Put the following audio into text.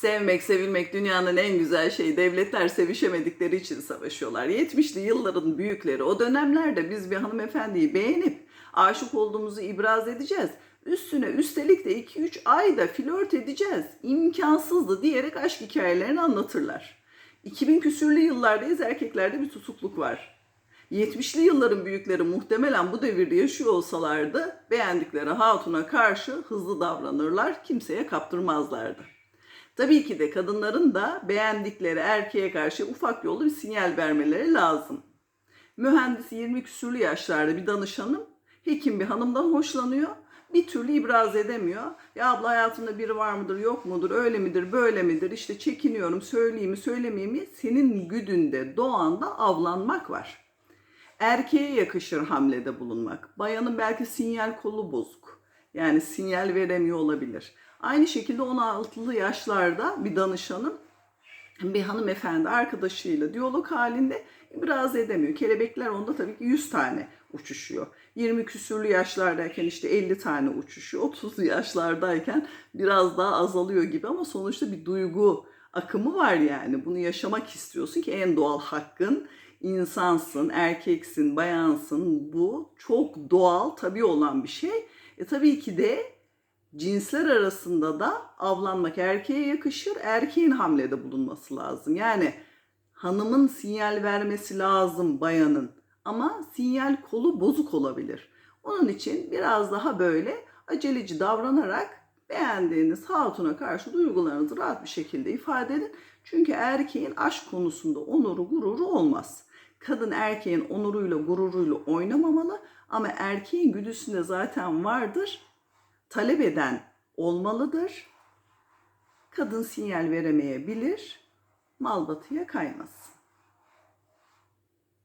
Sevmek, sevilmek dünyanın en güzel şeyi. Devletler sevişemedikleri için savaşıyorlar. 70'li yılların büyükleri o dönemlerde biz bir hanımefendiyi beğenip aşık olduğumuzu ibraz edeceğiz. Üstüne üstelik de 2-3 ayda flört edeceğiz. İmkansızdı diyerek aşk hikayelerini anlatırlar. 2000 küsürlü yıllardayız erkeklerde bir tutukluk var. 70'li yılların büyükleri muhtemelen bu devirde yaşıyor olsalardı beğendikleri hatuna karşı hızlı davranırlar, kimseye kaptırmazlardı. Tabii ki de kadınların da beğendikleri erkeğe karşı ufak yollu bir sinyal vermeleri lazım. Mühendis 20 küsürlü yaşlarda bir danışanım, hekim bir hanımdan hoşlanıyor, bir türlü ibraz edemiyor. Ya abla hayatımda biri var mıdır, yok mudur, öyle midir, böyle midir, işte çekiniyorum, söyleyeyim mi, söylemeyeyim mi? Senin güdünde, doğanda avlanmak var. Erkeğe yakışır hamlede bulunmak. Bayanın belki sinyal kolu bozuk. Yani sinyal veremiyor olabilir. Aynı şekilde 16'lı yaşlarda bir danışanım bir hanımefendi arkadaşıyla diyalog halinde ibraz edemiyor. Kelebekler onda tabii ki 100 tane uçuşuyor. 20 küsürlü yaşlardayken işte 50 tane uçuşuyor. 30'lu yaşlardayken biraz daha azalıyor gibi ama sonuçta bir duygu akımı var yani. Bunu yaşamak istiyorsun ki en doğal hakkın insansın, erkeksin, bayansın. Bu çok doğal, tabii olan bir şey. E tabii ki de cinsler arasında da avlanmak erkeğe yakışır. Erkeğin hamlede bulunması lazım. Yani hanımın sinyal vermesi lazım bayanın. Ama sinyal kolu bozuk olabilir. Onun için biraz daha böyle aceleci davranarak beğendiğiniz hatuna karşı duygularınızı rahat bir şekilde ifade edin. Çünkü erkeğin aşk konusunda onuru gururu olmaz. Kadın erkeğin onuruyla gururuyla oynamamalı ama erkeğin güdüsünde zaten vardır. Talep eden olmalıdır. Kadın sinyal veremeyebilir. Mal batıya kaymaz.